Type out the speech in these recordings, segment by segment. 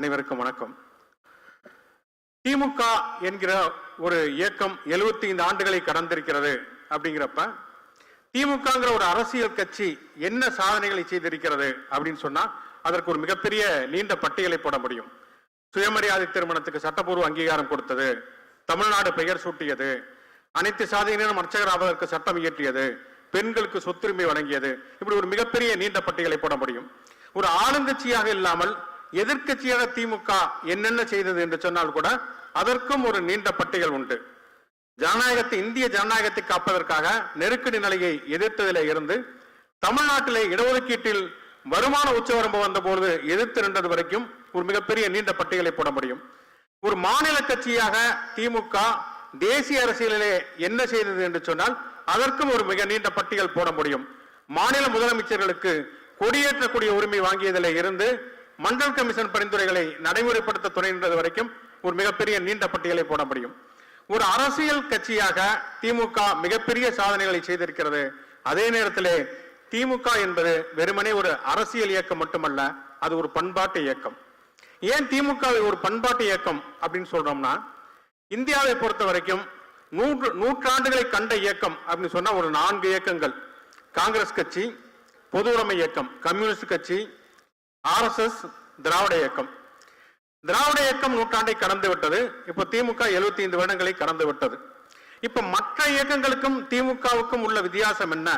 அனைவருக்கும் வணக்கம். திமுக என்கிற ஒரு இயக்கம் 75 ஆண்டுகளை கடந்திருக்கிறது அப்படிங்கிறப்ப திமுகங்கிற ஒரு அரசியல் கட்சி என்ன சாதனைகளை செய்திருக்கிறது அப்படின்னு சொன்னா அதற்கு ஒரு மிகப்பெரிய நீண்ட பட்டியலை போட முடியும். சுயமரியாதை திருமணத்துக்கு சட்டப்பூர்வ அங்கீகாரம் கொடுத்தது தமிழ்நாடு பெயர் சூட்டியது அனைத்து சாதியினரும் அர்ச்சகராவதற்கு சட்டம் இயற்றியது பெண்களுக்கு சொத்துரிமை வழங்கியது இப்படி ஒரு மிகப்பெரிய நீண்ட பட்டியலை போட முடியும். ஒரு ஆளுங்கட்சியாக இல்லாமல் எதிர்க்கட்சியாக திமுக என்னென்ன செய்தது என்று சொன்னால் கூட அதற்கும் ஒரு நீண்ட பட்டியல் உண்டு. ஜனநாயகத்தை இந்திய ஜனநாயகத்தை காப்பதற்காக நெருக்கடி நிலையை எதிர்த்ததில் இருந்து தமிழ்நாட்டிலே இடஒதுக்கீட்டில் வருமான உச்சவரம்பு வந்தபோது எதிர்த்து நின்றது வரைக்கும் ஒரு மிகப்பெரிய நீண்ட பட்டியலை போட முடியும். ஒரு மாநில கட்சியாக திமுக தேசிய அரசியலிலே என்ன செய்தது என்று சொன்னால் அதற்கும் ஒரு மிக நீண்ட பட்டியல் போட முடியும். மாநில முதலமைச்சர்களுக்கு கொடியேற்றக்கூடிய உரிமை வாங்கியதிலே இருந்து மண்டல் கமிஷன் பரிந்துரைகளை நடைமுறைப்படுத்த துணைன்றது வரைக்கும் ஒரு மிகப்பெரிய நீண்ட பட்டியலை போட முடியும். ஒரு அரசியல் கட்சியாக திமுக மிகப்பெரிய சாதனைகளை செய்திருக்கிறது. அதே நேரத்திலே திமுக என்பது வெறுமனே ஒரு அரசியல் இயக்கம் மட்டுமல்ல அது ஒரு பண்பாட்டு இயக்கம். ஏன் திமுகவை ஒரு பண்பாட்டு இயக்கம் அப்படின்னு சொல்றோம்னா இந்தியாவை பொறுத்த வரைக்கும் நூற்று நூற்றாண்டுகளை கண்ட இயக்கம் அப்படின்னு சொன்னா ஒரு நான்கு இயக்கங்கள். காங்கிரஸ் கட்சி பொது உடைமை இயக்கம் கம்யூனிஸ்ட் கட்சி ஆர்எஸ்எஸ் திராவிட இயக்கம். திராவிட இயக்கம் நூற்றாண்டை கடந்து விட்டது. இப்ப திமுக 75 வருடங்களை கடந்து விட்டது. இப்ப மற்ற இயக்கங்களுக்கும் திமுகவுக்கும் உள்ள வித்தியாசம் என்ன?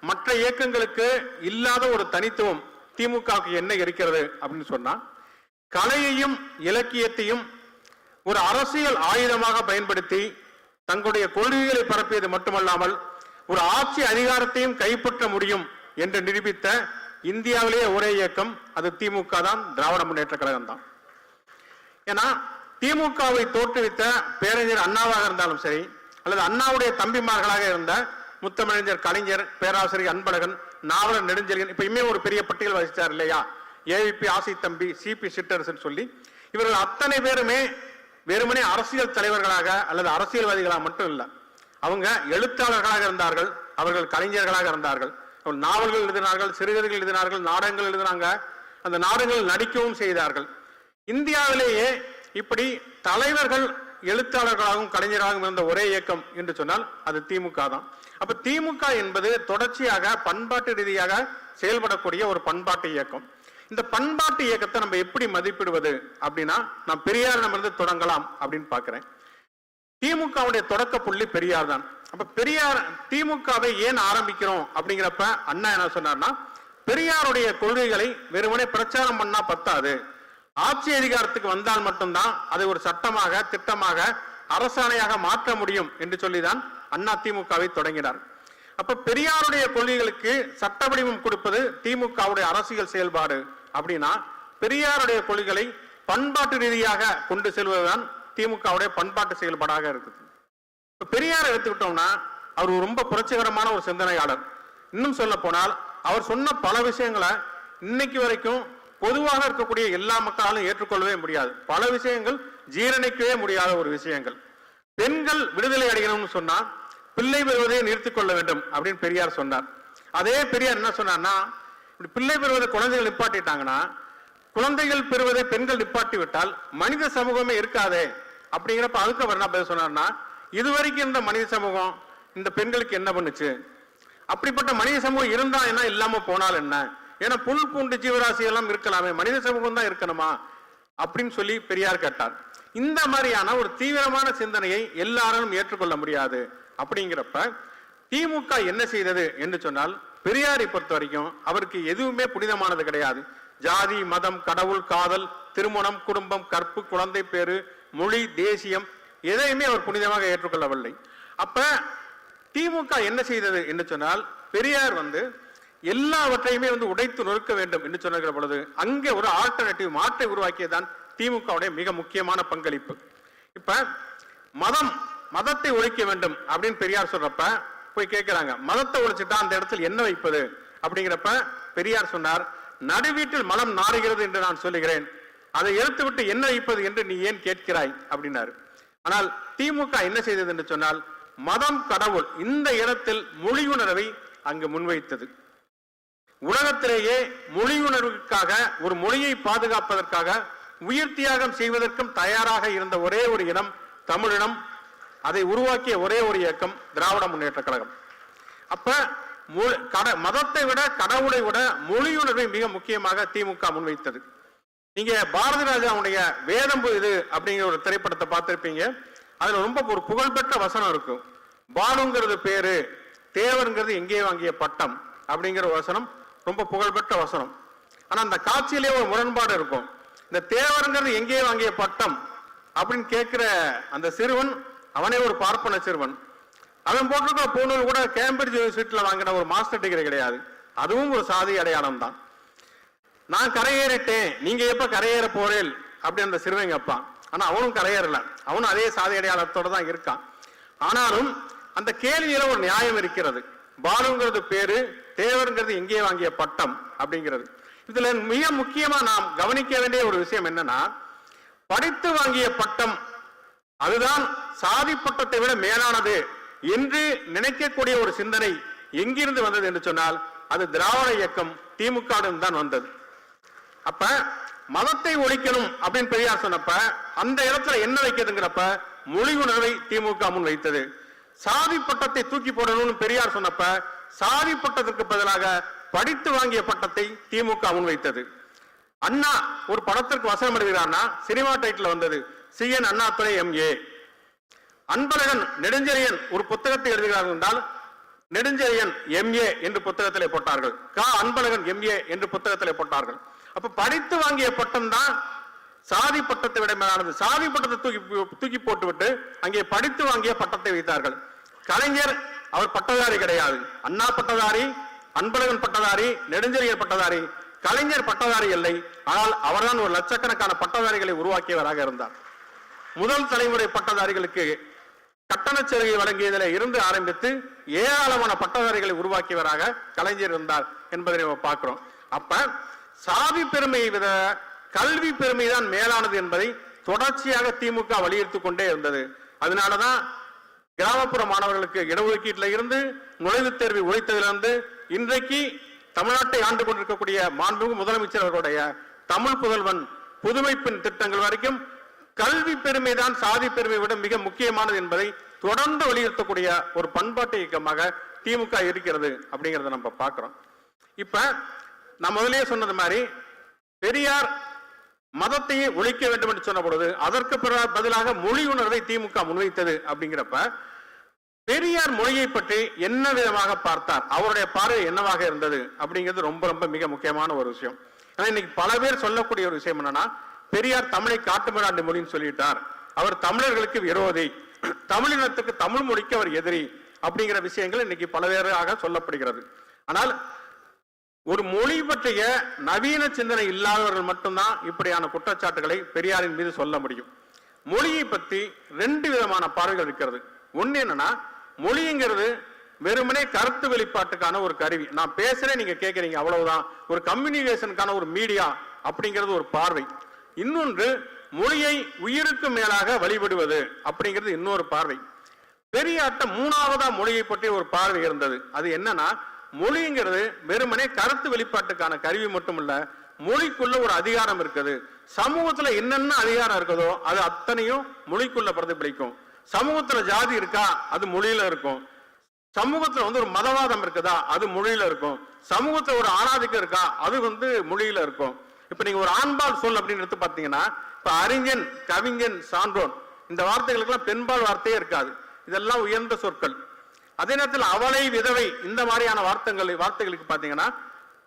மற்ற இயக்கங்களுக்கு இல்லாத ஒரு தனித்துவம் திமுகவுக்கு என்ன இருக்கிறது அப்படின்னு சொன்னா கலையையும் இலக்கியத்தையும் ஒரு அரசியல் ஆயுதமாக பயன்படுத்தி தங்களுடைய கொள்கைகளை பரப்பியது மட்டுமல்லாமல் ஒரு ஆட்சி அதிகாரத்தையும் கைப்பற்ற முடியும் என்று நிரூபித்த இந்தியாவிலேயே ஒரே இயக்கம் அது திமுக தான் திராவிட முன்னேற்ற கழகம் தான். ஏன்னா திமுகவை தோற்றுவித்த பேரறிஞர் அண்ணாவாக இருந்தாலும் சரி அல்லது அண்ணாவுடைய தம்பிமார்களாக இருந்த முத்தமிழஞ்சர் கலைஞர் பேராசிரியர் அன்பழகன் நாவலர் நெடுஞ்செழியன் இப்ப இனிமே ஒரு பெரிய பட்டியல் வகிச்சார் இல்லையா? ஏவிபி ஆசை தம்பி சிபி சிட்டரசன் சொல்லி இவர்கள் அத்தனை பேருமே வெறுமனே அரசியல் தலைவர்களாக அல்லது அரசியல்வாதிகளாக மட்டும் இல்லை அவங்க எழுத்தாளர்களாக இருந்தார்கள் அவர்கள் கலைஞர்களாக இருந்தார்கள். நாவல்கள் எழுதினார்கள் சிறுகதைகள் எழுதினார்கள் நாடகங்கள் எழுதினாங்க. அந்த நாடகங்கள் நடிக்கவும் செய்தார்கள். இந்தியாவிலேயே இப்படி தலைவர்கள் எழுத்தாளர்களாகவும் கலைஞராகவும் இருந்த ஒரே இயக்கம் என்று சொன்னால் அது திமுக தான். அப்ப திமுக என்பது தொடர்ச்சியாக பண்பாட்டு ரீதியாக செயல்படக்கூடிய ஒரு பண்பாட்டு இயக்கம். இந்த பண்பாட்டு இயக்கத்தை நம்ம எப்படி மதிப்பிடுவது அப்படின்னா நான் பெரியாரிடமிருந்து தொடங்கலாம் அப்படின்னு பாக்குறேன் திமுகவுடைய தொடக்க புள்ளி பெரியார் தான். அப்ப பெரியார் திமுகவை ஏன் ஆரம்பிக்கிறோம் அப்படிங்கிறப்ப அண்ணா என்ன சொன்னார்னா பெரியாருடைய கொள்கைகளை வெறுமனே பிரச்சாரம் பண்ணா பத்தாது. ஆட்சி அதிகாரத்துக்கு வந்தால் மட்டும்தான் அதை ஒரு சட்டமாக திட்டமாக அரசாணையாக மாற்ற முடியும் என்று சொல்லிதான் அண்ணா திமுகவை தொடங்கினார். அப்ப பெரியாருடைய கொள்கைகளுக்கு சட்ட வடிவம் கொடுப்பது திமுகவுடைய அரசியல் செயல்பாடு அப்படின்னா பெரியாருடைய கொள்கைகளை பண்பாட்டு ரீதியாக கொண்டு செல்வதுதான் திமுகவுடைய பண்பாட்டு செயல்பாடாக இருக்குது. பெரியார் எடுத்துக்கிட்டோம்னா அவர் ரொம்ப புரட்சிகரமான ஒரு சிந்தனையாளர். இன்னும் சொல்ல போனால் அவர் சொன்ன பல விஷயங்களை இன்னைக்கு வரைக்கும் பொதுவாக இருக்கக்கூடிய எல்லா மக்களாலும் ஏற்றுக்கொள்ளவே முடியாது. பல விஷயங்கள் ஜீரணிக்கவே முடியாத ஒரு விஷயங்கள். பெண்கள் விடுதலை அடையணும்னு சொன்னா பிள்ளை பெறுவதை நிறுத்திக் கொள்ள வேண்டும் அப்படின்னு பெரியார் சொன்னார். அதே பெரியார் என்ன சொன்னார்னா இப்படி பிள்ளை பெறுவதை குழந்தைகள் நிப்பாட்டிட்டாங்கன்னா குழந்தைகள் பெறுவதை பெண்கள் நிப்பாட்டி விட்டால் மனித சமூகமே இருக்காதே அப்படிங்கிறப்ப அதுக்கு அவர் என்ன பதில் சொன்னார்னா இதுவரைக்கும் இருந்த மனித சமூகம் இந்த பெண்களுக்கு என்ன பண்ணுச்சு? அப்படிப்பட்ட மனித சமூகம் இருந்தா என்ன? இல்லாம போனால் என்ன? ஏன்னா புல் பூண்டு ஜீவராசி எல்லாம் இருக்கலாமே. மனித சமூகம் தான் இருக்கணுமா? அப்படின்னு சொல்லி பெரியார் கேட்டார். இந்த மாதிரியான ஒரு தீவிரமான சிந்தனையை எல்லாரும் ஏற்றுக்கொள்ள முடியாது. அப்படிங்கிறப்ப திமுக என்ன செய்தது என்று சொன்னால் பெரியாரை பொறுத்த வரைக்கும் அவருக்கு எதுவுமே புனிதமானது கிடையாது. ஜாதி மதம் கடவுள் காதல் திருமணம் குடும்பம் கற்பு குழந்தை பேரு மொழி தேசியம் எதையுமே அவர் புனிதமாக ஏற்றுக்கொள்ளவில்லை. அப்ப திமுக என்ன செய்தது என்று சொன்னால் பெரியார் வந்து எல்லாவற்றையுமே வந்து உடைத்து நொறுக்க வேண்டும் என்று சொன்ன பொழுது அங்கே ஒரு ஆல்டர்னேட்டிவ் மாற்றை உருவாக்கியதுதான் திமுகவுடைய மிக முக்கியமான பங்களிப்பு. இப்ப மதம் மதத்தை ஒழிக்க வேண்டும் அப்படின்னு பெரியார் சொல்றப்ப போய் கேட்கிறாங்க மதத்தை ஒழிச்சுட்டா அந்த இடத்தில் என்ன வைப்பது? அப்படிங்கிறப்ப பெரியார் சொன்னார் நடுவீட்டில் மலம் நாறுகிறது என்று நான் சொல்லுகிறேன். அதை எடுத்து விட்டு என்ன வைப்பது என்று நீ ஏன் கேட்கிறாய்? அப்படின்னாரு. ஆனால் திமுக என்ன செய்தது என்று சொன்னால் மதம் கடவுள் இந்த இடத்தில் மொழியுணர்வை அங்கு முன்வைத்தது. உலகத்திலேயே மொழியுணர்வுக்காக ஒரு மொழியை பாதுகாப்பதற்காக உயிர் தியாகம் செய்வதற்கும் தயாராக இருந்த ஒரே ஒரு இனம் தமிழினம். அதை உருவாக்கிய ஒரே ஒரு இயக்கம் திராவிட முன்னேற்ற கழகம். அப்ப கட- மதத்தை விட கடவுளை விட மொழியுணர்வை மிக முக்கியமாக திமுக முன்வைத்தது. நீங்க பாரதி ராஜாவுடைய வேதம்பு இது அப்படிங்கிற ஒரு திரைப்படத்தை பார்த்திருப்பீங்க. அதுல ரொம்ப ஒரு புகழ்பெற்ற வசனம் இருக்கும் பாலுங்கிறது பேரு தேவருங்கிறது எங்கே வாங்கிய பட்டம் அப்படிங்கிற வசனம் ரொம்ப புகழ்பெற்ற வசனம். ஆனா அந்த காட்சியிலே ஒரு முரண்பாடு இருக்கும். இந்த தேவருங்கிறது எங்கே வாங்கிய பட்டம் அப்படின்னு கேட்கிற அந்த சிறுவன் அவனே ஒரு பார்ப்பன சிறுவன். அவன் போட்டிருக்க பூணூல் கூட கேம்பிரிட்ஜ் யூனிவர்சிட்டியில் வாங்கின ஒரு மாஸ்டர் டிகிரி கிடையாது. அதுவும் ஒரு சாதி அடையாளம் தான் நான் கரையேறிட்டேன் நீங்க எப்ப கரையேற போறேன் அப்படி அந்த சிறுவன் கேட்பான். ஆனா அவனும் கரையேறல. அவனும் அதே சாதி அடையாளத்தோட தான் இருக்கான். ஆனாலும் அந்த கேள்வியில ஒரு நியாயம் இருக்கிறது. பாலுங்கிறது பேரு தேவருங்கிறது எங்கேயே வாங்கிய பட்டம் அப்படிங்கிறது. இதுல மிக முக்கியமா நாம் கவனிக்க வேண்டிய ஒரு விஷயம் என்னன்னா படித்து வாங்கிய பட்டம் அதுதான் சாதி பட்டத்தை விட மேலானது என்று நினைக்கக்கூடிய ஒரு சிந்தனை எங்கிருந்து வந்தது என்று சொன்னால் அது திராவிட இயக்கம் திமுக தான் வந்தது. அப்ப மதத்தை ஒழிக்கணும் அப்படின்னு பெரியார் சொன்னப்ப அந்த இடத்துல என்ன வைக்கிறதுங்கிறப்ப மொழி உணர்வை திமுக முன் வைத்தது. சாதி பட்டத்தை தூக்கி போடணும்னு பெரியார் சொன்னப்ப சாதி பட்டத்திற்கு பதிலாக படித்து வாங்கிய பட்டத்தை திமுக முன் வைத்தது. அண்ணா ஒரு படத்திற்கு வசனம் எழுதுகிறார்னா சினிமா டைட்டில் வந்தது. C. N. Annadurai M A Anbazhagan Nedunchezhiyan ஒரு புத்தகத்தை எழுதுகிறார் என்றால் நெடுஞ்செழியன் எம்ஏ என்று புத்தகத்திலே போட்டார்கள். கா. அன்பழகன் எம்ஏ என்று புத்தகத்திலே போட்டார்கள். அப்ப படித்து வாங்கிய பட்டம் தான் சாதி பட்டத்தை விட மேலானது. சாதி பட்டத்தை தூக்கி தூக்கி போட்டுவிட்டு அங்கே படித்து வாங்கிய பட்டத்தை வைத்தார்கள். கலைஞர் அவர் பட்டதாரி கிடையாது. அண்ணா பட்டதாரி அன்பழகன் பட்டதாரி நெடுஞ்செழியர் பட்டதாரி. கலைஞர் பட்டதாரி இல்லை. ஆனால் அவர்தான் ஒரு லட்சக்கணக்கான பட்டதாரிகளை உருவாக்கியவராக இருந்தார். முதல் தலைமுறை பட்டதாரிகளுக்கு கட்டணச் சலுகை வழங்கியதில் இருந்து ஆரம்பித்து ஏராளமான பட்டதாரிகளை உருவாக்கியவராக கலைஞர் இருந்தார் என்பதை நம்ம பார்க்கிறோம். அப்ப சாதி பெருமையை விட கல்வி பெருமை தான் மேலானது என்பதை தொடர்ச்சியாக திமுக வலியுறுத்திக் கொண்டே இருந்தது. அதனாலதான் கிராமப்புற மாணவர்களுக்கு இடஒதுக்கீட்டில் இருந்து நுழைவுத் தேர்வை ஒழித்ததிலிருந்து இன்றைக்கு தமிழ்நாட்டை ஆண்டு கொண்டிருக்கக்கூடிய மாண்புமிகு முதலமைச்சர் அவர்களுடைய தமிழ் புதல்வன் புதுமை பெண் திட்டங்கள் வரைக்கும் கல்வி பெருமை தான் சாதி பெருமை விட மிக முக்கியமானது என்பதை தொடர்ந்து வலியுறுத்தக்கூடிய ஒரு பண்பாட்டு இயக்கமாக திமுக இருக்கிறது அப்படிங்கிறத நம்ம பார்க்கிறோம். இப்ப நான் முதலே சொன்னது மாதிரி பெரியார் மதத்தையே ஒழிக்க வேண்டும் என்று சொன்ன பொழுது அதற்கு பிற- பதிலாக மொழி உணர்வை திமுக முன்வைத்தது அப்படிங்கிறப்ப பெரியார் மொழியை பற்றி என்ன விதமாக பார்த்தார்? அவருடைய பார்வை என்னவாக இருந்தது? அப்படிங்கிறது ரொம்ப ரொம்ப மிக முக்கியமான ஒரு விஷயம். ஆனா இன்னைக்கு பல பேர் சொல்லக்கூடிய ஒரு விஷயம் என்னன்னா பெரியார் தமிழை காட்டுமிராண்டு மொழின்னு சொல்லிட்டார். அவர் தமிழர்களுக்கு விரோதி. தமிழினத்துக்கு தமிழ் மொழிக்கு அவர் எதிரி அப்படிங்கிற விஷயங்கள் இன்னைக்கு பல பேராக சொல்லப்படுகிறது. ஆனால் ஒரு மொழி பற்றிய நவீன சிந்தனை இல்லாதவர்கள் மட்டும்தான் இப்படியான குற்றச்சாட்டுகளை பெரியாரின் மீது சொல்ல முடியும். மொழியை பத்தி ரெண்டு விதமான பார்வைகள் இருக்கிறது. ஒன்று என்னன்னா மொழிங்கிறது வெறுமனே கருத்து வெளிப்பாட்டுக்கான ஒரு கருவி. நான் பேசுறேன் நீங்க கேட்கறீங்க அவ்வளவுதான். ஒரு கம்யூனிகேஷனுக்கான ஒரு மீடியா அப்படிங்கிறது ஒரு பார்வை. இன்னொன்று மொழியை உயிருக்கு மேலாக வழிபடுவது அப்படிங்கிறது இன்னொரு பார்வை. பெரியாட்ட மூணாவதா மொழியை பற்றி ஒரு பார்வை இருந்தது. அது என்னன்னா மொழிங்கிறது வெறுமனே கருத்து வெளிப்பாட்டுக்கான கருவி மட்டுமல்ல மொழிக்குள்ள ஒரு அதிகாரம் இருக்குது. சமூகத்துல என்னென்ன அதிகாரம் இருக்குதோ அது அத்தனையும் மொழிக்குள்ள பிரதிபலிக்கும். சமூகத்துல ஜாதி இருக்கா அது மொழியில இருக்கும். சமூகத்துல வந்து ஒரு மதவாதம் இருக்குதா அது மொழியில இருக்கும். சமூகத்துல ஒரு ஆணாதிக்கம் இருக்கா அது வந்து மொழியில இருக்கும். இப்ப நீங்க ஒரு ஆண்பால் சொல் அப்படின்னு எடுத்து பார்த்தீங்கன்னா இப்ப அறிஞன் கவிஞன் சான்றோன் இந்த வார்த்தைகளுக்கெல்லாம் பெண்பால் வார்த்தையே இருக்காது. இதெல்லாம் உயர்ந்த சொற்கள். அதே நேரத்தில் அவளை விதவை இந்த மாதிரியான வார்த்தைகள் வார்த்தைகளுக்கு பார்த்தீங்கன்னா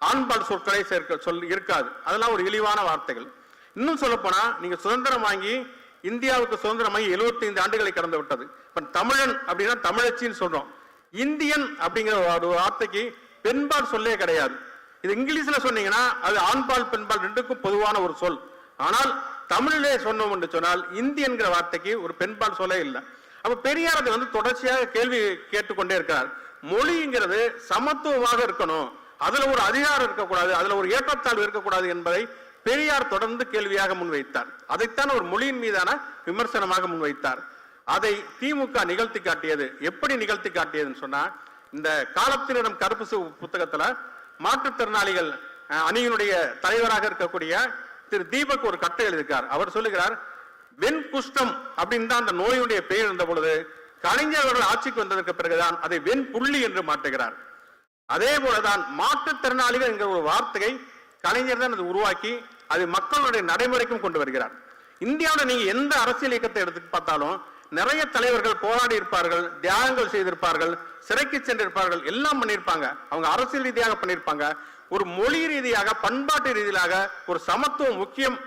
ஆண்பால் சொற்களை சேர்க்க சொல் இருக்காது. அதெல்லாம் ஒரு இழிவான வார்த்தைகள். இன்னும் சொல்லப்போனால் நீங்கள் சுதந்திரம் வாங்கி இந்தியாவுக்கு சுதந்திரமாகி 75 ஆண்டுகளை கடந்து விட்டது. இப்போ தமிழன் அப்படின்னா தமிழச்சின்னு சொல்கிறோம் இந்தியன் அப்படிங்கிற ஒரு வார்த்தைக்கு பெண்பால் சொல்லே கிடையாது. இது இங்கிலீஷில் சொன்னீங்கன்னா அது ஆண்பால் பெண்பால் ரெண்டுக்கும் பொதுவான ஒரு சொல். ஆனால் தமிழிலே சொன்னோம் என்று சொன்னால் இந்தி என்கிற வார்த்தைக்கு ஒரு பெண்பால் சொல்லே இல்லை. அப்ப பெரியார் அதை வந்து தொடர்ச்சியாக கேள்வி கேட்டுக்கொண்டே இருக்கார் மொழிங்கிறது சமத்துவமாக இருக்கணும். அதுல ஒரு அதிகாரம் இருக்கக்கூடாது அதுல ஒரு ஏற்றத்தாழ்வு இருக்கக்கூடாது என்பதை பெரியார் தொடர்ந்து கேள்வியாக முன்வைத்தார். அதைத்தான் ஒரு மொழியின் மீதான விமர்சனமாக முன்வைத்தார். அதை திமுக நிகழ்த்தி காட்டியது. எப்படி நிகழ்த்தி காட்டியதுன்னு சொன்னா இந்த காலத்தினிடம் கருப்பு சிவப்பு புத்தகத்துல மாற்றுத்திறனாளிகள் அணியினுடைய தலைவராக இருக்கக்கூடிய திரு தீபக் ஒரு கட்டை எழுதியிருக்கார். அவர் சொல்லுகிறார் வெண் குஷ்டம் அப்படின்னு தான் அந்த நோயுடைய பெயர் இருந்த பொழுது கலைஞர் அவர்கள் ஆட்சிக்கு வந்ததற்கு பிறகுதான் அதை வெண் புள்ளி என்று மாற்றுகிறார். அதே போலதான் மாற்றுத்திறனாளிகள் என்கிற ஒரு வார்த்தையை கலைஞர் தான் அது உருவாக்கி அது மக்களுடைய நடைமுறைக்கும் கொண்டு வருகிறார். இந்தியாவில் நீங்க எந்த அரசியல் இயக்கத்தை எடுத்து பார்த்தாலும் நிறைய தலைவர்கள் போராடி இருப்பார்கள் தியாகங்கள் செய்திருப்பார்கள் சிறைக்கு சென்றிருப்பார்கள் எல்லாம் பண்ணியிருப்பாங்க. அவங்க அரசியல் ரீதியாக பண்ணியிருப்பாங்க. ஒரு மொழி ரீதியாக பண்பாட்டு ரீதியாக ஒரு சமத்துவம் முக்கியம்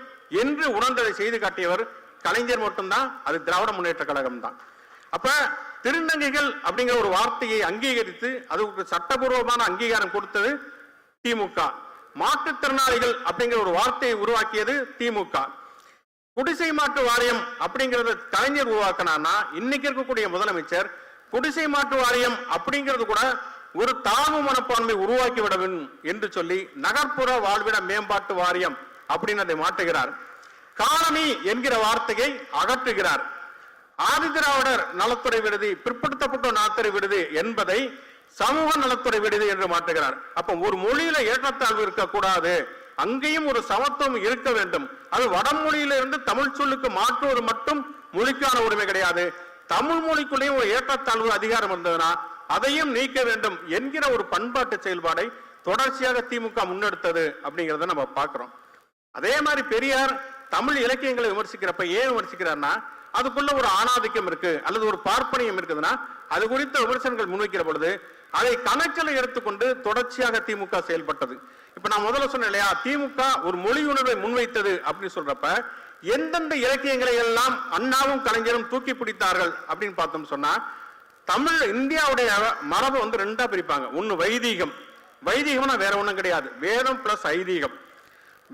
என்று உணர்ந்ததை செய்து காட்டியவர் கலைஞர் மட்டும்தான் அது திராவிட முன்னேற்ற கழகம் தான் அப்ப திருநங்கைகள் அப்படிங்கிற ஒரு வார்த்தையை அங்கீகரித்து அதுக்கு சட்டபூர்வமான அங்கீகாரம் கொடுத்தது திமுக. மாற்றுத்திறனாளிகள் அப்படிங்கிற ஒரு வார்த்தையை உருவாக்கியது திமுக. குடிசை மாற்று வாரியம் அப்படிங்கறத கலைஞர் உருவாக்கினான்னா இன்னைக்கு இருக்கக்கூடிய முதலமைச்சர் குடிசை மாற்று வாரியம் அப்படிங்கிறது கூட ஒரு தாழ்வு மனப்பான்மை உருவாக்கி விட வேண்டும் என்று சொல்லி நகர்ப்புற வாழ்விட மேம்பாட்டு வாரியம் அப்படின்னு அதை மாற்றுகிறார். காலனி என்கிற வார்த்தையை அகற்றுகிறார். ஆதிதிராவிடர் நலத்துறை விடுதி பிற்படுத்தப்பட்ட நலத்துறை விடுதி என்பதை சமூக நலத்துறை விடுதி என்று மாற்றுகிறார். அப்ப ஒரு மொழியில ஏற்றத்தாழ்வு இருக்கக்கூடாது. அங்கேயும் ஒரு சமத்துவம் இருக்க வேண்டும். அது வடமொழியிலிருந்து தமிழ் சொல்லுக்கு மாற்றுவது மட்டும் மொழிக்கான உரிமை கிடையாது. தமிழ் மொழிக்குள்ளேயும் ஒரு ஏற்றத்தாழ்வு அதிகாரம் இருந்ததுன்னா அதையும் நீக்க வேண்டும் என்கிற ஒரு பண்பாட்டு செயல்பாடை தொடர்ச்சியாக திமுக முன்னெடுத்தது அப்படிங்கறத நம்ம பார்க்கிறோம். அதே மாதிரி பெரியார் தமிழ் இலக்கியங்களை விமர்சிக்கிறப்ப ஏன் விமர்சிக்கிறார்னா அதுக்குள்ள ஒரு ஆணாதிக்கம் இருக்கு அல்லது ஒரு பார்ப்பனியம் இருக்குதுன்னா அது குறித்த விமர்சனங்கள் முன்வைக்கிற பொழுது அதை கணக்கில் எடுத்துக்கொண்டு தொடர்ச்சியாக திமுக செயல்பட்டது. இப்ப நான் முதல்ல சொன்னேன் இல்லையா திமுக ஒரு மொழி உணர்வை முன்வைத்தது அப்படின்னு சொல்றப்ப எந்தெந்த இலக்கியங்களை எல்லாம் அண்ணாவும் கலைஞரும் தூக்கி பிடித்தார்கள் அப்படின்னு பார்த்தோம் சொன்னா தமிழ் இந்தியாவுடைய மரபை வந்து ரெண்டா பிரிப்பாங்க. ஒன்னு வைதீகம். வைதீகம்னா வேற ஒன்றும் கிடையாது. வேதம் பிளஸ் ஐதீகம்.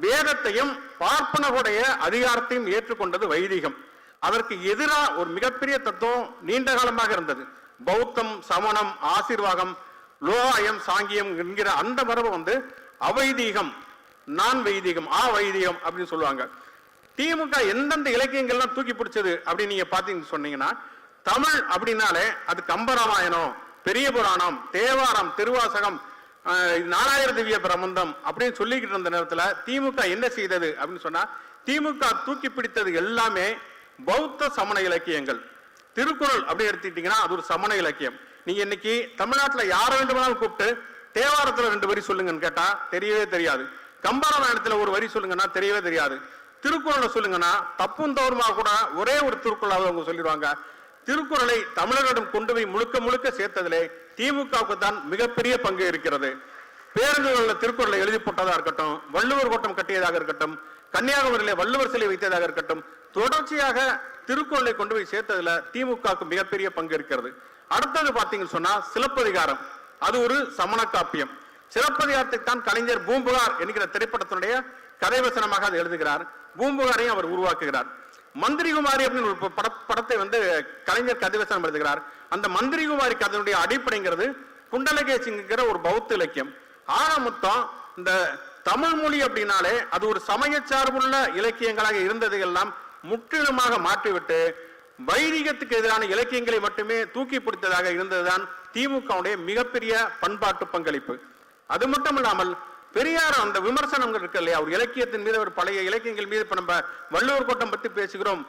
வேதத்தையும் பார்ப்பனருடைய அதிகாரத்தையும் ஏற்றுக்கொண்டது வைதிகம். அதற்கு எதிராக ஒரு மிகப்பெரிய தத்துவம் நீண்ட காலமாக இருந்தது. பௌத்தம் சமணம் ஆசீர்வாகம் லோகாயம் சாங்கியம் என்கிற அந்த மரபு வந்து அவைதீகம் நான் வைதீகம் ஆ வைதீகம் அப்படின்னு சொல்லுவாங்க. திமுக எந்தெந்த இலக்கியங்கள்லாம் தூக்கி பிடிச்சது அப்படின்னு நீங்க பாத்தீங்கன்னு சொன்னீங்கன்னா தமிழ் அப்படின்னாலே அது கம்பராமாயணம் பெரிய புராணம் தேவாரம் திருவாசகம் நாலாயிரம் நாலாயிர திவ்ய பிரபந்தம் அப்படின்னு சொல்லிக்கிட்டு இருந்த நேரத்தில் திமுக என்ன செய்தது அப்படின்னு சொன்னா திமுக தூக்கி பிடித்தது எல்லாமே பௌத்த சமண இலக்கியங்கள். திருக்குறள் அப்படி எடுத்துக்கிட்டீங்கன்னா அது ஒரு சமண இலக்கியம். நீங்க இன்னைக்கு தமிழ்நாட்டில் யார வேண்டுமானாலும் கூப்பிட்டு தேவாரத்தில் ரெண்டு வரி சொல்லுங்கன்னு கேட்டா தெரியவே தெரியாது. கம்பராமாயணத்துல ஒரு வரி சொல்லுங்கன்னா தெரியவே தெரியாது. திருக்குறளை சொல்லுங்கன்னா தப்பும் தவறுமா கூட ஒரே ஒரு திருக்குறளாவது அவங்க சொல்லிடுவாங்க. திருக்குறளை தமிழர்களிடம் கொண்டு போய் முழுக்க முழுக்க சேர்த்ததிலே திமுகவுக்கு தான் மிகப்பெரிய பங்கு இருக்கிறது. பேருந்துகளில் திருக்குறளை எழுதி போட்டதா இருக்கட்டும் வள்ளுவர் கோட்டம் கட்டியதாக இருக்கட்டும் கன்னியாகுமரியிலே வள்ளுவர் சிலை வைத்ததாக இருக்கட்டும் தொடர்ச்சியாக திருக்குறளை கொண்டு போய் சேர்த்ததுல திமுகவுக்கு மிகப்பெரிய பங்கு இருக்கிறது. அடுத்தது பாத்தீங்கன்னு சொன்னா சிலப்பதிகாரம். அது ஒரு சமண காப்பியம் சிலப்பதிகாரத்தை தான் கலைஞர் பூம்புகார் என்கிற திரைப்படத்தினுடைய கதைவசனமாக அதை எழுதுகிறார். பூம்புகாரையும் அவர் உருவாக்குகிறார். மந்திரிகுமாரி அப்படின்னு ஒரு பட படத்தை வந்து கலைஞர் கதிவசனம் எழுதுகிறார். அந்த மந்திரிகுமாரி கதையினுடைய அடிப்படைங்கிறது குண்டலகேசிங்கிற ஒரு பௌத்த இலக்கியம். ஆனா மொத்தம் இந்த தமிழ் மொழி அப்படின்னாலே அது ஒரு சமய சார்புள்ள இலக்கியங்களாக இருந்தது எல்லாம் முற்றிலுமாக மாற்றிவிட்டு வைதிகத்துக்கு எதிரான இலக்கியங்களை மட்டுமே தூக்கி பிடித்ததாக இருந்ததுதான் திமுகவுடைய மிகப்பெரிய பண்பாட்டு பங்களிப்பு. அது மட்டும் இல்லாமல் பெரியார் அந்த விமர்சனங்கள் இருக்கு இல்லையா? ஒரு இலக்கியத்தின் மீது ஒரு பழைய இலக்கியங்கள் மீது இப்போ நம்ம வள்ளுவர் கோட்டம் பற்றி பேசுகிறோம்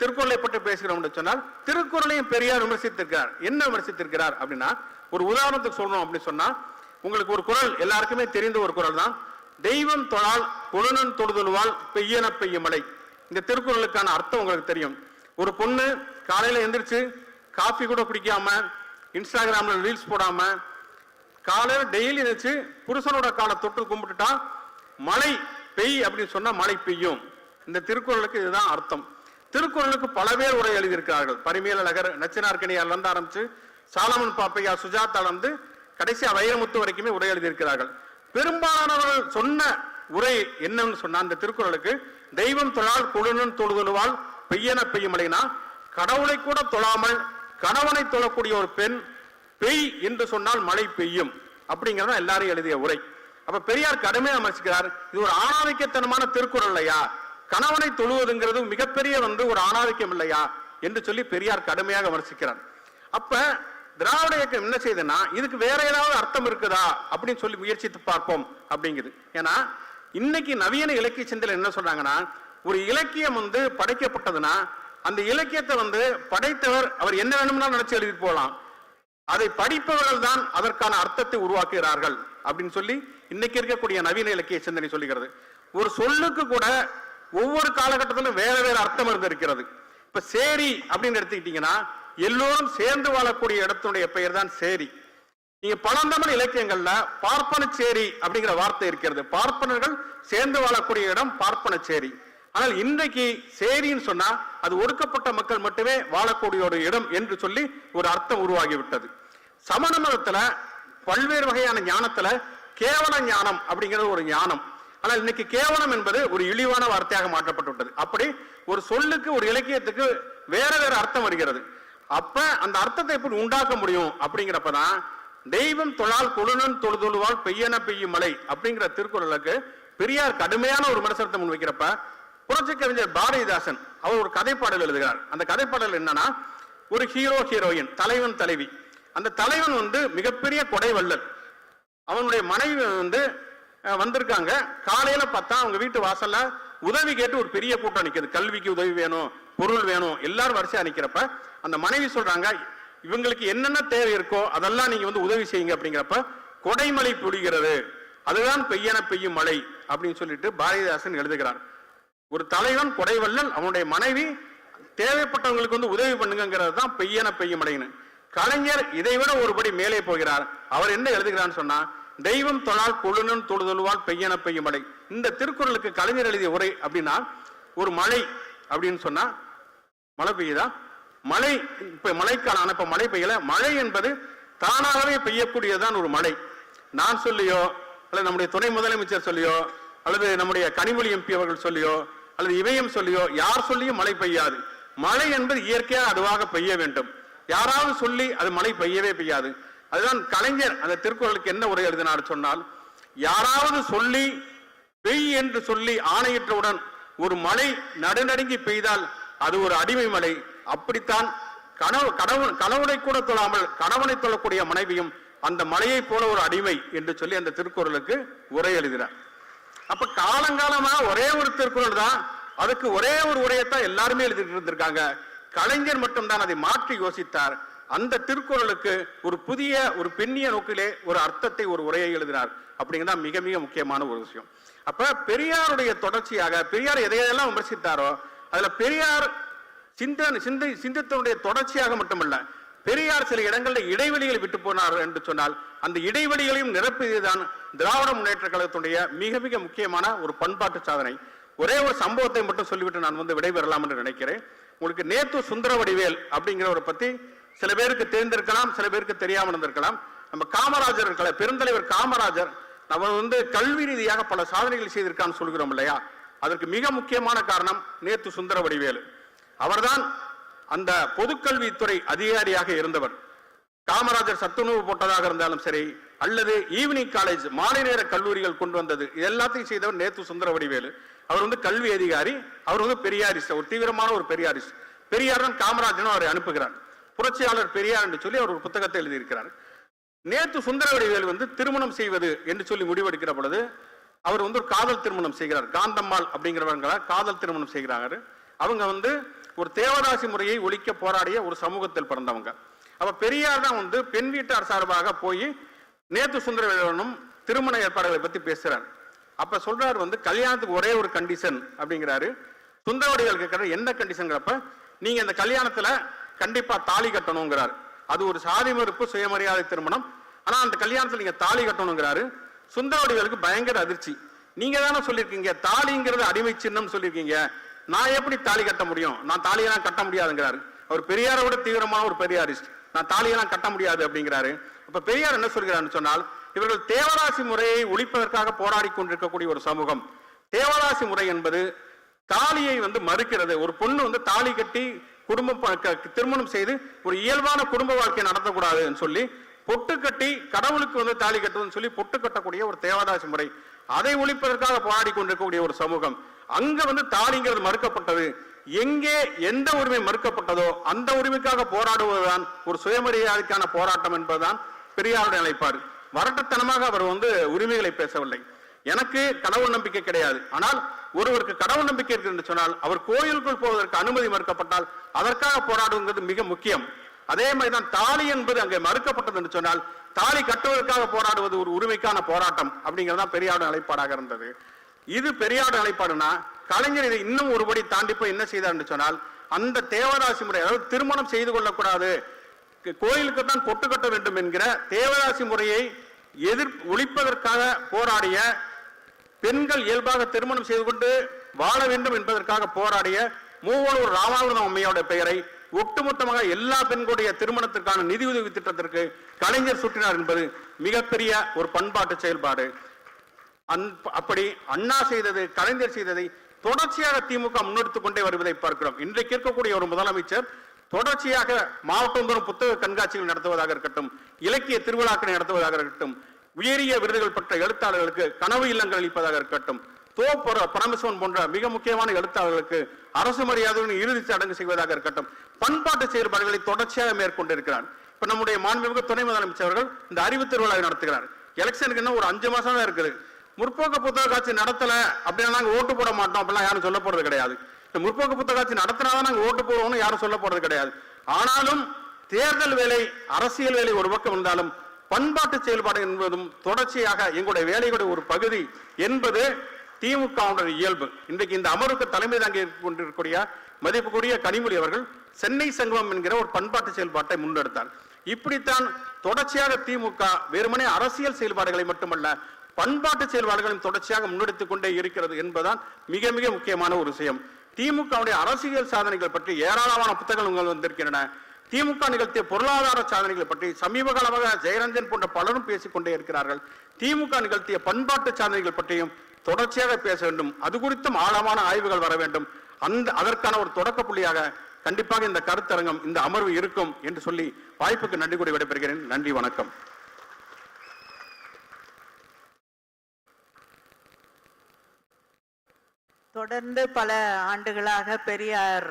திருக்குறளை பற்றி பேசுகிறோம் சொன்னால் திருக்குறளையும் பெரியார் விமர்சித்திருக்கிறார். என்ன விமர்சித்திருக்கிறார் அப்படின்னா ஒரு உதாரணத்துக்கு சொல்லணும் அப்படின்னு சொன்னா உங்களுக்கு ஒரு குறள் எல்லாருக்குமே தெரிந்த ஒரு குறள் தான். தெய்வம் தொழால் கொழுனன் தொடுதொழுவால் பெய்யன பெய்ய மழை. இந்த திருக்குறளுக்கான அர்த்தம் உங்களுக்கு தெரியும். ஒரு பொண்ணு காலையில எந்திரிச்சு காஃபி கூட குடிக்காம இன்ஸ்டாகிராம்ல ரீல்ஸ் போடாம காலையில் டெய்லி நினச்சி புருஷனோட காலை தொட்டு கும்பிட்டுட்டா மழை பெய் அப்படின்னு சொன்னால் மழை பெய்யும். இந்த திருக்குறளுக்கு இதுதான் அர்த்தம். திருக்குறளுக்கு பல பேர் உரை எழுதியிருக்கிறார்கள். பரிமேல் நகர் நச்சினார்கனியார்ல இருந்து சாலமன் பாப்பையா சுஜாதாலேருந்து கடைசியாக வைரமுத்து வரைக்குமே உரை எழுதியிருக்கிறார்கள். பெரும்பாலானவர்கள் சொன்ன உரை என்னன்னு சொன்னால் அந்த திருக்குறளுக்கு தெய்வம் தொழால் குழுனன் தொழுதொழுவால் பெய்யன பெய்யும் அலைனா கடவுளை கூட தொழாமல் கணவனை தொழக்கூடிய ஒரு பெண் பெய் என்று சொன்னால் மழை பெய்யும். அப்படிங்கிறத எல்லாரும் எழுதிய உரை. அப்ப பெரியார் கடுமையா அமைச்சுக்கிறார் இது ஒரு ஆணாதிக்கத்தனமான திருக்குறள் இல்லையா? கணவனை தொழுவதுங்கிறது மிகப்பெரிய வந்து ஒரு ஆணாதிக்கம் இல்லையா? என்று சொல்லி பெரியார் கடுமையாக விமர்சிக்கிறார். அப்ப திராவிட இயக்கம் என்ன செய்யுதுன்னா இதுக்கு வேற ஏதாவது அர்த்தம் இருக்குதா? அப்படின்னு சொல்லி முயற்சித்து பார்ப்போம் அப்படிங்குது. ஏன்னா இன்னைக்கு நவீன இலக்கிய சிந்தனை என்ன சொல்றாங்கன்னா ஒரு இலக்கியம் வந்து படைக்கப்பட்டதுன்னா அந்த இலக்கியத்தை வந்து படைத்தவர் அவர் என்ன வேணும்னா நினைச்சு எழுதி போகலாம். அதை படிப்பவர்கள் தான் அதற்கான அர்த்தத்தை உருவாக்குகிறார்கள் அப்படின்னு சொல்லி இன்னைக்கு இருக்கக்கூடிய நவீன இலக்கிய சிந்தனை சொல்லுகிறது. ஒரு சொல்லுக்கு கூட ஒவ்வொரு காலகட்டத்திலும் வேற வேற அர்த்தம் இருந்திருக்கிறது. இப்ப சேரி அப்படின்னு எடுத்துக்கிட்டீங்கன்னா எல்லோரும் சேர்ந்து வாழக்கூடிய இடத்தினுடைய பெயர் தான் சேரி. நீங்க பழந்தமிழ் இலக்கியங்கள்ல பார்ப்பனச்சேரி அப்படிங்கிற வார்த்தை இருக்கிறது. பார்ப்பனர்கள் சேர்ந்து வாழக்கூடிய இடம் பார்ப்பனச்சேரி. ஆனால் இன்றைக்கு சேரின்னு சொன்னா அது ஒடுக்கப்பட்ட மக்கள் மட்டுமே வாழக்கூடிய ஒரு இடம் என்று சொல்லி ஒரு அர்த்தம் உருவாகிவிட்டது. சமண மதத்துல பல்வேறு வகையான ஞானத்துல கேவல ஞானம் அப்படிங்கிறது ஒரு ஞானம். ஆனால் இன்னைக்கு கேவலம் என்பது ஒரு இழிவான வார்த்தையாக மாற்றப்பட்டு அப்படி ஒரு சொல்லுக்கு ஒரு இலக்கியத்துக்கு வேற வேற அர்த்தம் வருகிறது. அப்ப அந்த அர்த்தத்தை எப்படி உண்டாக்க முடியும் அப்படிங்கிறப்பதான் தெய்வம் தொழால் கொழுனன் தொழுதொழுவால் பெய்யன பெய்யும் மலை அப்படிங்கிற திருக்குறளுக்கு பெரியார் கடுமையான ஒரு விமர்சனத்தை முன்வைக்கிறப்ப புரட்சி கவிஞர் பாரதிதாசன் அவர் ஒரு கதைப்பாடல் எழுதுகிறார். அந்த கதைப்பாடல் என்னன்னா ஒரு ஹீரோ ஹீரோயின் தலைவன் தலைவி. அந்த தலைவன் வந்து மிகப்பெரிய கொடைவள்ளல். அவனுடைய மனைவி வந்து வந்திருக்காங்க. காலையில பார்த்தா அவங்க வீட்டு வாசல்ல உதவி கேட்டு ஒரு பெரிய கூட்டம் நிக்குது. கல்விக்கு உதவி வேணும் பொருள் வேணும் எல்லாரும் வரிசையா நிற்கிறப்ப அந்த மனைவி சொல்றாங்க இவங்களுக்கு என்னென்ன தேவை இருக்கோ அதெல்லாம் நீங்க வந்து உதவி செய்யுங்க அப்படிங்கிறப்ப கொடைமழை பொழிகிறது அதுதான் பெய்யன பெய்யும் மழை அப்படின்னு சொல்லிட்டு பாரதிதாசன் எழுதுகிறார். ஒரு தலைவன் கொடைவல்லன் அவனுடைய மனைவி தேவைப்பட்டவங்களுக்கு வந்து உதவி பண்ணுங்கிறது தான் பெய்யன பெய்யும் மழைன்னு கலைஞர் இதை விட ஒருபடி மேலே போகிறார். அவர் என்ன எழுதுகிறான்னு சொன்னா தெய்வம் தொழால் கொழுனன் தொழுதொழுவால் பெய்யன பெய்யும் அடை. இந்த திருக்குறளுக்கு கலைஞர் எழுதிய உரை அப்படின்னா ஒரு மழை அப்படின்னு சொன்னா மழை பெய்யுதா? மழை இப்ப மழைக்காலம் இப்ப மழை பெய்யல. மழை என்பது தானாகவே பெய்யக்கூடியதுதான் ஒரு மழை. நான் சொல்லியோ அல்லது நம்முடைய துணை முதலமைச்சர் சொல்லியோ அல்லது நம்முடைய கனிமொழி எம்பி அவர்கள் சொல்லியோ அல்லது இவையும் சொல்லியோ யார் சொல்லியும் மழை பெய்யாது. மழை என்பது இயற்கையாக அதுவாக பெய்ய வேண்டும். யாராவது சொல்லி அது மழை பெய்யவே பெய்யாது. அதுதான் கலைஞர் அந்த திருக்குறளுக்கு என்ன உரை எழுதினார் சொன்னால் யாராவது சொல்லி பெய் என்று சொல்லி ஆணையிட்டவுடன் ஒரு மழை நடுநடுங்கி பெய்தால் அது ஒரு அடிமை மழை. அப்படித்தான் கனவு கடவுள் கணவனை கூட தொழாமல் கணவனை தொழக்கூடிய மனைவியும் அந்த மலையை போல ஒரு அடிமை என்று சொல்லி அந்த திருக்குறளுக்கு உரை எழுதினார். அப்ப காலங்காலமா ஒரே ஒரு திருக்குறள் தான் அதுக்கு ஒரே ஒரு உரையத்தான் எல்லாருமே எழுதிட்டு இருந்திருக்காங்க. கலைஞர் மட்டும்தான் அதை மாற்றி யோசித்தார். அந்த திருக்குறளுக்கு ஒரு புதிய ஒரு பெண்ணிய நோக்கிலே ஒரு அர்த்தத்தை ஒரு உரையை எழுதினார். அப்படிங்கிறது மிக மிக முக்கியமான ஒரு விஷயம். அப்ப பெரியாருடைய தொடர்ச்சியாக பெரியார் எதையெல்லாம் விமர்சித்தாரோ அதுல பெரியார் சிந்தனை சிந்தை சிந்தித்தனுடைய தொடர்ச்சியாக மட்டுமல்ல பெரியார் சில இடங்களில் இடைவெளிகளை விட்டு போனார் என்று சொன்னால் அந்த இடைவெளிகளையும் நிரப்பியதுதான் திராவிட முன்னேற்ற கழகத்துடைய மிக மிக முக்கியமான ஒரு பண்பாட்டு சாதனை. ஒரே ஒரு சம்பவத்தை மட்டும் சொல்லிவிட்டு நான் வந்து விடைபெறலாம் என்று நினைக்கிறேன். உங்களுக்கு நேத்து சுந்தர வடிவேல் அப்படிங்கிறவரை பத்தி சில பேருக்கு தெரிந்திருக்கலாம் சில பேருக்கு தெரியாமல் இருந்திருக்கலாம். நம்ம காமராஜர் இருக்கல பெருந்தலைவர் காமராஜர் நம்ம வந்து கல்வி ரீதியாக பல சாதனைகள் செய்திருக்கான்னு சொல்கிறோம் இல்லையா? அதற்கு மிக முக்கியமான காரணம் நேத்து சுந்தர வடிவேல் அவர்தான் அந்த பொதுக்கல்வித்துறை அதிகாரியாக இருந்தவர். காமராஜர் சத்துணவு போட்டதாக இருந்தாலும் சரி அல்லது ஈவினிங் காலேஜ் மாலை நேர கல்லூரிகள் கொண்டு வந்தது இது எல்லாத்தையும் செய்தவர் நேத்து சுந்தர வடிவேலு அவர் வந்து கல்வி அதிகாரி அவர் வந்து பெரியாரிஸ்ட் ஒரு தீவிரமான ஒரு பெரியாரிஸ்ட் பெரியாரன் காமராஜனும் அவரை அனுப்புகிறார். புரட்சியாளர் பெரியார் என்று சொல்லி அவர் ஒரு புத்தகத்தை எழுதியிருக்கிறார். நேத்து சுந்தரவடிவேல் வந்து திருமணம் செய்வது என்று சொல்லி முடிவெடுக்கிற பொழுது அவர் வந்து ஒரு காதல் திருமணம் செய்கிறார். காந்தம்மாள் அப்படிங்கிறவங்கள காதல் திருமணம் செய்கிறாங்க. அவங்க வந்து ஒரு தேவராசி முறையை ஒழிக்க போராடிய ஒரு சமூகத்தில் பிறந்தவங்க. அப்ப பெரியார் தான் வந்து பெண் வீட்டார் சார்பாக போய் நேத்து சுந்தரவேலனும் திருமண ஏற்பாடுகளை பத்தி பேசுறார். அப்ப சொல்றாரு வந்து கல்யாணத்துக்கு ஒரே ஒரு கண்டிஷன் அப்படிங்கிறாரு. சுந்தரவடிகள் கேட்கற என்ன கண்டிஷன்ங்கிறப்ப நீங்க இந்த கல்யாணத்துல கண்டிப்பா தாலி கட்டணுங்கிறாரு. அது ஒரு சாதி மறுப்பு சுயமரியாதை திருமணம். ஆனா அந்த கல்யாணத்துல நீங்க தாலி கட்டணுங்கிறாரு. சுந்தரவடிகளுக்கு பயங்கர அதிர்ச்சி. நீங்க தானே சொல்லியிருக்கீங்க தாலிங்கிறது அடிமை சின்னம் சொல்லியிருக்கீங்க. நான் எப்படி தாலி கட்ட முடியும்? நான் தாலியெல்லாம் கட்ட முடியாதுங்கிறாரு. அவர் பெரியாரை விட தீவிரமான ஒரு பெரியாரிஸ்ட். நான் தாலியெல்லாம் கட்ட முடியாது அப்படிங்கிறாரு. அப்ப பெரியார் என்ன சொல்கிறாருன்னு சொன்னால் இவர்கள் தேவராசி முறையை ஒழிப்பதற்காக போராடி கொண்டிருக்கக்கூடிய ஒரு சமூகம். தேவராசி முறை என்பது தாலியை வந்து மறுக்கிறது. ஒரு பொண்ணு வந்து தாலி கட்டி குடும்பம் திருமணம் செய்து ஒரு இயல்பான குடும்ப வாழ்க்கையை நடத்தக்கூடாதுன்னு சொல்லி பொட்டு கட்டி கடவுளுக்கு வந்து தாலி கட்டுவதுன்னு சொல்லி பொட்டு கட்டக்கூடிய ஒரு தேவதாசி முறை. அதை ஒழிப்பதற்காக போராடி கொண்டிருக்கக்கூடிய ஒரு சமூகம். அங்க வந்து தாலிங்கிறது மறுக்கப்பட்டது. எங்கே எந்த உரிமை மறுக்கப்பட்டதோ அந்த உரிமைக்காக போராடுவதுதான் ஒரு சுயமரியாதைக்கான போராட்டம் என்பதுதான் பெரியாருடைய நிலைப்பாடு. வரட்டுத்தனமாக அவர் வந்து உரிமைகளை பேசவில்லை. எனக்கு கடவுள் நம்பிக்கை கிடையாது. ஆனால் ஒருவருக்கு கடவுள் நம்பிக்கை இருக்கு என்று சொன்னால் அவர் கோயிலுக்குள் போவதற்கு அனுமதி மறுக்கப்பட்டால் அதற்காக போராடுங்கிறது மிக முக்கியம். அதே மாதிரி தான் தாலி என்பது அங்கே மறுக்கப்பட்டது என்று சொன்னால் தாலி கட்டுவதற்காக போராடுவது ஒரு உரிமைக்கான போராட்டம் அப்படிங்கிறது தான் பெரியாடு நிலைப்பாடாக இருந்தது. இது பெரியாடு நிலைப்பாடுனா கலைஞர் இதை இன்னும் ஒருபடி தாண்டி போய் என்ன செய்தார் என்று சொன்னால் அந்த தேவராசி முறை அதாவது திருமணம் செய்து கொள்ளக்கூடாது கோயிலுக்கு தான் பொட்டு கட்ட வேண்டும் என்கிற தேவராசி முறையை எதிர் ஒழிப்பதற்காக போராடிய பெண்கள் இயல்பாக திருமணம் செய்து கொண்டு வாழ வேண்டும் என்பதற்காக போராடிய மூவலூர் ராமானுஜம் அம்மையோட பெயரை ஒட்டுமொத்தமாக எல்லா பெண்களுடைய திருமணத்திற்கான நிதியுதவி திட்டத்திற்கு கலைஞர் சுட்டினார் என்பது மிகப்பெரிய ஒரு பண்பாட்டு செயல்பாடு. அப்படி அண்ணா செய்தது கலைஞர் செய்ததை தொடர்ச்சியாக திமுக முன்னெடுத்துக் கொண்டே வருவதை பார்க்கிறோம். இன்றைக்கு இருக்கக்கூடிய ஒரு முதலமைச்சர் தொடர்ச்சியாக மாவட்டந்தோறும் புத்தக கண்காட்சிகள் நடத்துவதாக இருக்கட்டும் இலக்கிய திருவிழாக்களை நடத்துவதாக இருக்கட்டும் உயரிய விருதுகள் பெற்ற எழுத்தாளர்களுக்கு கனவு இல்லங்கள் அளிப்பதாக இருக்கட்டும் தோ பரமசிவன் போன்ற மிக முக்கியமான எழுத்தாளர்களுக்கு அரசு மரியாதையுடன் இறுதி சடங்கு செய்வதாக இருக்கட்டும் பண்பாட்டு செயல்பாடுகளை தொடர்ச்சியாக மேற்கொண்டிருக்கிறார். இப்ப நம்முடைய மாண்புமிகு துணை முதலமைச்சர் அவர்கள் இந்த அறிவு திருவிழாவை நடத்துகிறார். எலெக்ஷனுக்கு இன்னும் ஒரு அஞ்சு மாசம் தான் இருக்குது. முற்போக்கு புத்தக காட்சி நடத்தல அப்படின்னா நாங்கள் ஓட்டு போட மாட்டோம் அப்படிலாம் யாரும் சொல்ல போறது கிடையாது. இந்த முற்போக்கு புத்தகாட்சி நடத்தினாதான் நாங்கள் ஓட்டு போடுவோம்னு யாரும் சொல்லப்படுறது கிடையாது. ஆனாலும் தேர்தல் வேலை அரசியல் வேலை ஒரு பக்கம் இருந்தாலும் பண்பாட்டு செயல்பாடு என்பதும் தொடர்ச்சியாக எங்களுடைய வேலைகளுடைய ஒரு பகுதி என்பது திமுகவுடைய இயல்பு. இன்றைக்கு இந்த அமர்வுக்கு தலைமை தாங்கி கொண்டிருக்கக்கூடிய மதிப்புக்குரிய கனிமொழி அவர்கள் சென்னை சங்கமம் என்கிற ஒரு பண்பாட்டு செயல்பாட்டை முன்னெடுத்தார். இப்படித்தான் தொடர்ச்சியாக திமுக வெறுமனே அரசியல் செயல்பாடுகளை மட்டுமல்ல பண்பாட்டு செயல்பாடுகளையும் தொடர்ச்சியாக முன்னெடுத்துக் கொண்டே இருக்கிறது என்பதுதான் மிக மிக முக்கியமான ஒரு விஷயம். திமுகவுடைய அரசியல் சாதனைகள் பற்றி ஏராளமான புத்தகங்கள் வந்திருக்கின்றன. திமுக நிகழ்த்திய பொருளாதார சாதனைகளை பற்றி சமீப காலமாக ஜெயரஞ்சன் போன்ற பலரும் பேசிக்கொண்டே இருக்கிறார்கள். திமுக நிகழ்த்திய பண்பாட்டு சாதனைகள் பற்றியும் தொடர்ச்சியாக பேச வேண்டும். அது குறித்தும் ஆழமான ஆய்வுகள் வர வேண்டும். அந்த அதற்கான ஒரு தொடக்க புள்ளியாக கண்டிப்பாக இந்த கருத்தரங்கம் இந்த அமர்வு இருக்கும் என்று சொல்லி வாய்ப்புக்கு நன்றி கூடி விடைபெறுகிறேன். நன்றி வணக்கம். தொடர்ந்து பல ஆண்டுகளாக பெரியார்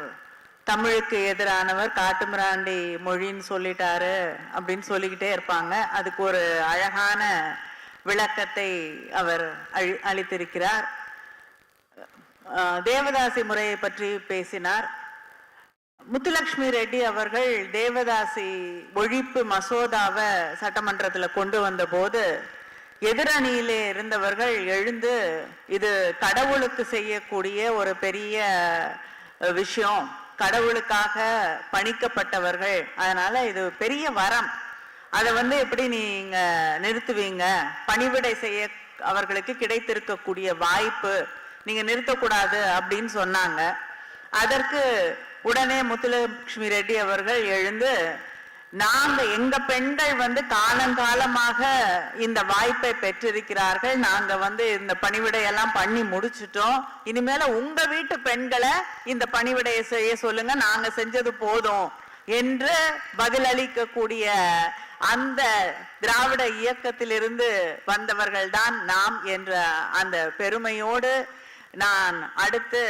தமிழுக்கு எதிரானவர் காட்டுமிராண்டி மொழின்னு சொல்லிட்டாரு அப்படின்னு சொல்லிக்கிட்டே இருப்பாங்க. அதுக்கு ஒரு அழகான விளக்கத்தை அவர் அழி அளித்திருக்கிறார். தேவதாசி முறையை பற்றி பேசினார். முத்துலட்சுமி ரெட்டி அவர்கள் தேவதாசி ஒழிப்பு மசோதாவை சட்டமன்றத்தில் கொண்டு வந்த போது எதிரணியிலே இருந்தவர்கள் எழுந்து இது கடவுளுக்கு செய்யக்கூடிய ஒரு பெரிய விஷயம். கடவுளுக்காக பணிக்கப்பட்டவர்கள். அதனால இது பெரிய வரம். அதை வந்து எப்படி நீங்க நிறுத்துவீங்க? பணிவிடை செய்ய அவர்களுக்கு கிடைத்திருக்கக்கூடிய வாய்ப்பு நீங்க நிறுத்தக்கூடாது அப்படின்னு சொன்னாங்க. அதற்கு உடனே முத்துலட்சுமி ரெட்டி அவர்கள் எழுந்து நாங்க எங்க பெண்கள் வந்து காலங்காலமாக இந்த வாய்ப்பை பெற்றிருக்கிறார்கள். நாங்க வந்து இந்த பணிவிடையெல்லாம் பண்ணி முடிச்சிட்டோம். இனிமேல உங்க வீட்டு பெண்களை இந்த பணிவிடையை செய்ய சொல்லுங்க. நாங்க செஞ்சது போதும் என்று பதிலளிக்கக்கூடிய அந்த திராவிட இயக்கத்திலிருந்து வந்தவர்கள்தான் நாம் என்ற அந்த பெருமையோடு நான் அடுத்து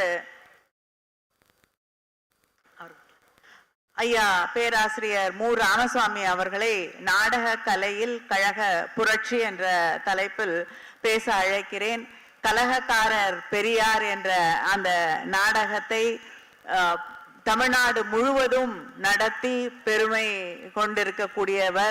ஐயா பேராசிரியர் மு ராமசுவாமி அவர்களை நாடக கலையில் கழக புரட்சி என்ற தலைப்பில் பேச அழைக்கிறேன். கலகக்காரர் பெரியார் என்ற அந்த நாடகத்தை தமிழ்நாடு முழுவதும் நடத்தி பெருமை கொண்டிருக்கக்கூடியவர்.